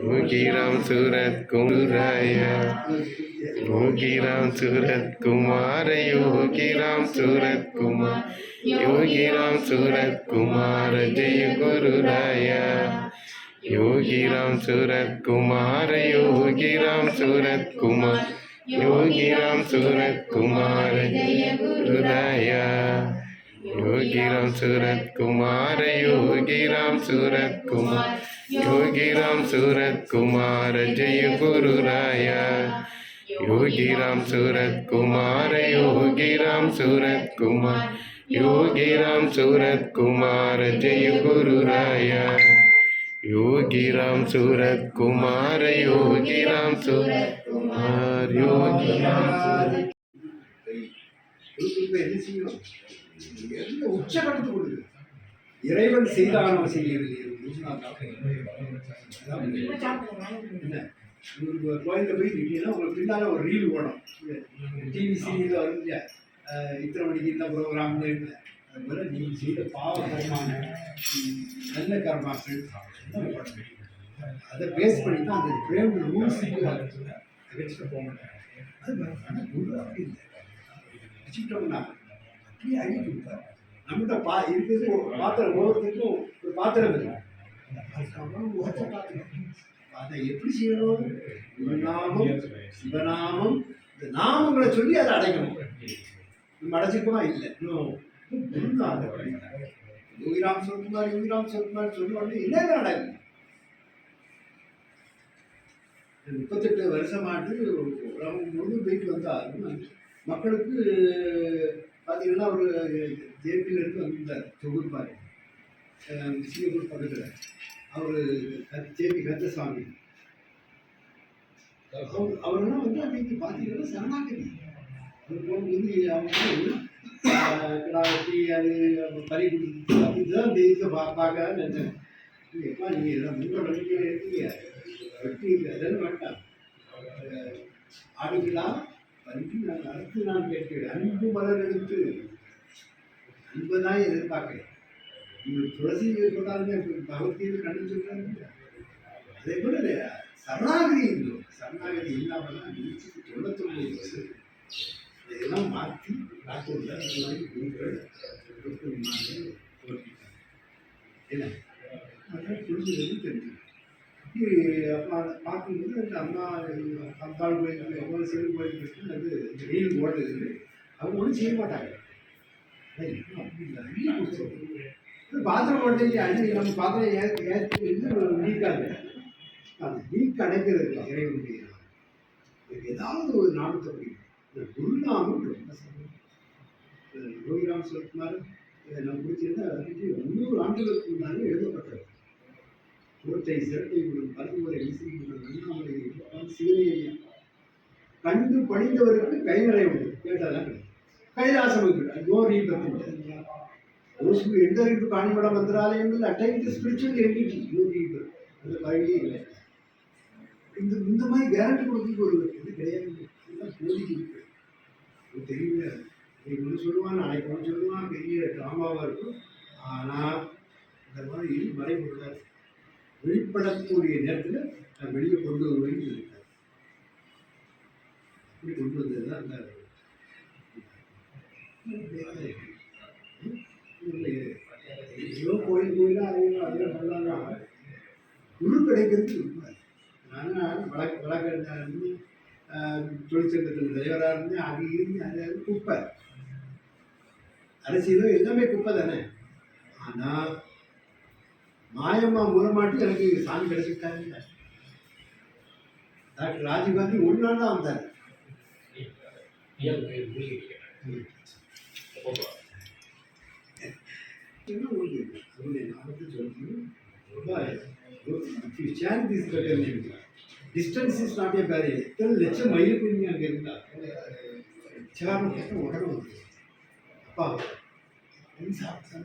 राया योगी राम सूरत कुमार राया योगी राम सूरत कुमार योगी राम सूरत कुमार योगी राम सूरत कुमार जय गुरु राया योगी राम सूरत कुमार योगी राम सूरत कुमार योगी राम सूरत कुमार जय गुरु राया योगी राम सूरत कुमार योगी राम सूरत कुमार योगी राम सूरत कुमार जय गुरु राया योगी राम सूरत कुमार योगी राम सूरत कुमार योगी राम सूरत कुमार जय गुरु राया योगी राम सूरत कुमार योगी राम सूरत कुमार योगी राम இப்ப என்ன செய்யும் எந்த உச்சகட்டத்துக்கு கொடுக்குது இறைவன் செய்தானோ செய்யவில்லை அதான் என்ன உங்களுக்கு கோயிலில் போய் நிற்கீங்கன்னா உங்களுக்கு பின்னால் ஒரு ரீல் ஓடும் டிவி சீரியல் வரும் இல்லையா இத்தனை மணிக்கு இந்த ப்ரோக்ராம்னு இல்லை அது போல நீங்கள் செய்த பாவ கர்மான நல்ல கர்மாக்கள் அதை பேஸ் பண்ணி தான் அந்த பிரேம் ரூல்ஸ் வச்சுட்டு போக மாட்டாங்க அது குரு அப்படி இல்லை வச்சுக்கிட்டோம்னா அப்படியே அள்ளி கொடுப்பார் நம்மகிட்ட பா இருக்கிறது பாத்திரம் ஒவ்வொருத்தருக்கும் ஒரு பாத்திரம் இருக்கும் அதை எப்படி செய்யணும்? சிவநாமம் சிவநாமம் இந்த நாமங்களை சொல்லி அதை அடைக்கணும் நம்ம அடைச்சிக்கமா இல்லை. இன்னும் யோகிராம் சொல்குமார் யோகிராம் சொல்குமார் சொன்ன உடனே என்னங்க முப்பத்தெட்டு வருஷமாட்டு முழு போயிட்டு வந்தாலும் மக்களுக்கு பார்த்தீங்கன்னா ஒரு ஜேபியிலேருந்து வந்திருந்தார் தொகுப்பார். சிங்கப்பூர் பக்கத்தில். அவர் ஜேபி கந்தசாமி. அவர் அவரெல்லாம் வந்து அன்னைக்கு பார்த்தீங்கன்னா சரணாகதி. அவர் போகும்போது அது பறி அப்படிதான் தெய்வத்தை பா பார்க்க நினைச்சேன். எப்பா நீங்கள் எல்லாம் முன்னோட நம்பிக்கையில் இருக்கீங்க வெட்டி இல்லை அதெல்லாம் வேண்டாம். ஆடுகளா? பறித்து நான் அடுத்து நான் கேட்கிறேன். அன்பு மலர் எடுத்து அன்பை தான் எதிர்பார்க்கிறேன். துளசி சொன்னாலுமே பகவத்கீதை கண்டு அதே போல சரணாகதி இல்லை சரணாகதி இல்லாமல் தான் நூற்றி வருஷம் இதெல்லாம் மாற்றி காட்டுள்ள இந்த குருக்கள் என்ன? புரிஞ்சுக்கிறது தெரிஞ்சு அப்போ அதை பார்க்கும்போது அந்த அம்மா அம்பாள் கோயில் எவ்வளோ சிறு கோயில் அது வெயில் ஓடுது. அவங்க ஒன்றும் செய்ய மாட்டாங்க. அப்படி நிறைய கொடுத்துருவோம் பாத்திரம் ஓட்டை அள்ளி நம்ம பாத்திரம் ஏற்றி ஏற்றி வந்து நீக்காது அந்த நீக் அடைக்கிறதுக்கு இறைவனுடைய இதுக்கு ஏதாவது ஒரு நாமத்தை பிடிக்கும் இந்த குருநாமம் ரொம்ப சமம் யோகிராம் சிவகுமார் இதை நம்ம பிடிச்சிருந்தா முந்நூறு ஆண்டுகளுக்கு முன்னாலே எழுதப்பட்டது. கோட்டை சிரட்டை விடும் பல்குவரை விசிறி அண்ணாமலை சிவனையா கண்டு பணிந்தவருக்கு கைநிலை உண்டு. கேட்டாலாம் கிடைக்கும். கைலாசம் இருக்கு நோ ரீபத்து Those who enter into Kanimada Mantralayam will attain the spiritual entity, no rebirth. அந்த வழியே இல்லை இந்த இந்த மாதிரி கேரண்டி கொடுக்க ஒரு இது கிடையாது இதெல்லாம் போதிக்கு இருக்கு இது தெரியல இன்னைக்கு சொல்லுவான் நாளைக்கு ஒன்று சொல்லுவான் பெரிய ட்ராமாவாக இருக்கும் ஆனால் இந்த மாதிரி மறைமுறை வெளிப்படக்கூடிய நேரத்தில் நான் வெளியே கொண்டு வருவேன்னு சொல்லியிருக்காரு அப்படி கொண்டு வந்தது தான் அந்த ஏதோ கோயில் கோயிலாக அவங்க அதில் பண்ணாங்க குரு கிடைக்கிறது ரொம்ப நான் வழக்கு வழக்கறிஞராக இருந்து ஆஹ், தொழிற்சங்கத்தில் தலைவராக இருந்து அது இருந்து அது அது குப்பை அரசியலும் எல்லாமே குப்பை தானே ஆனால் மாயம்மா மூலமாட்டி எனக்கு சாமி கிடைச்சிட்டாங்க டாக்டர் ராஜீவ்காந்தி ஒரு நாள் தான் வந்தார் Christian Muslim, Muslim, Muslim. But Christianity is better than Distance is not a barrier. Then let's say my opinion again. చాలా ఒకటే ఉంటుంది అప్ప ఎంత అర్థం